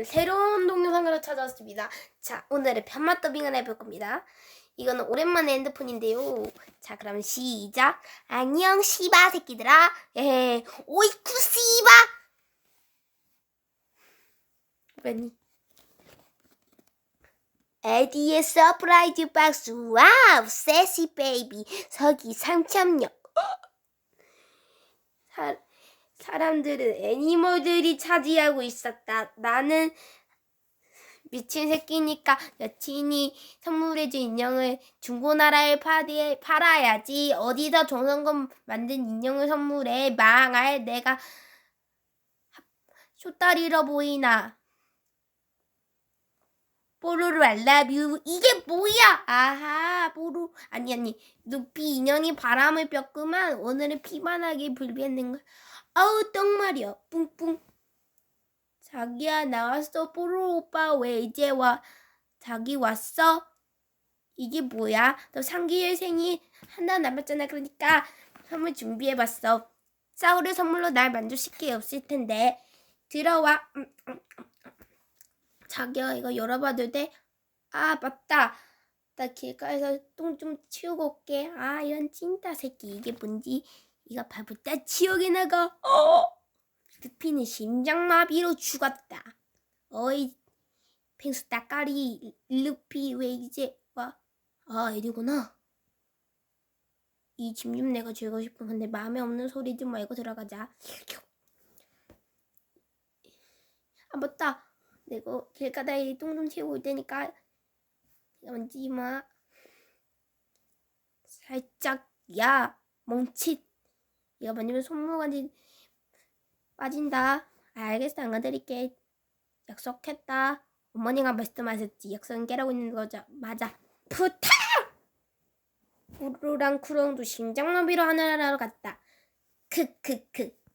오늘은 새로운 동영상으로 찾아왔습니다. 자, 오늘은 편맛 더빙을 해볼 겁니다. 이거는 오랜만에 핸드폰인데요. 자, 그럼 시작. 안녕, 씨바 새끼들아. 예, 오이쿠 씨바. 왜니? 에디의 서프라이즈 박스. 와우, 세시 베이비. 서기 3점력. 사, 사람들은 애니멀들이 차지하고 있었다. 나는 미친 새끼니까 여친이 선물해준 인형을 중고나라에 파디, 팔아야지. 어디서 조선금 만든 인형을 선물해. 망할 내가 쇼다리로 보이나. 뽀로로 알라뷰 이게 뭐야? 아하 뽀로 아니 아니 루피 인형이 바람을 폈구만. 오늘은 피만하게 불비했는 걸. 아우 똥말이야 뿡뿡. 자기야 나왔어. 뽀로 오빠 왜 이제 와? 자기 왔어? 이게 뭐야? 너 상기의 생일 하나 남았잖아. 그러니까 선물 준비해봤어. 싸우를 선물로 날 만족시킬 게 없을 텐데. 들어와. 음, 음, 음. 자기야 이거 열어봐도 돼? 아 맞다 나 길가에서 똥 좀 치우고 올게. 아 이런 찐따 새끼. 이게 뭔지 이가 발부터 치우게 나가. 어? 루피는 심장마비로 죽었다. 어이 펭수 따까리. 루피 왜 이제 와 아 이리구나. 이집좀 내가 주고 싶은 건데 마음에 없는 소리 좀 말고 들어가자. 아 맞다. 내가 길가다에 똥 좀 치우고 올 테니까 만지지 마. 살짝 야 멍칫. 이거 만지면 손모가지 빠진다. 알겠어 안 가드릴게. 약속했다. 어머니가 말씀하셨지. 약속은 깨라고 있는 거죠. 맞아. 부탁! 우루랑 쿠렁도 심장마비로 하늘나라로 갔다. 크크크.